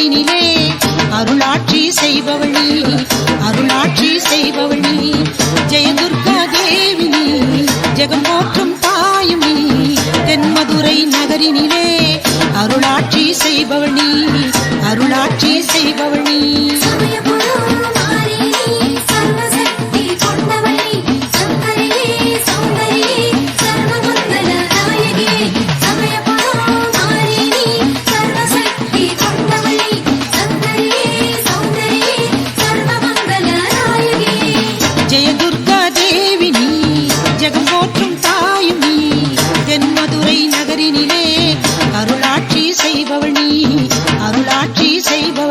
அருளறினிலே அருளாட்சி செய்பவள் நீ அருளாட்சி செய்பவள். நீ ஜெயதுர்கா தேவி நீ ஜெகம் போற்றும் தாயும் நீ தென்மதுரை நகரினிலே அருளாட்சி செய்பவள் அருளா என் தாயும் நீ என் மதுரை நகரினிலே அருளாட்சி செய்பவள் நீ அருளாட்சி செய்பவள்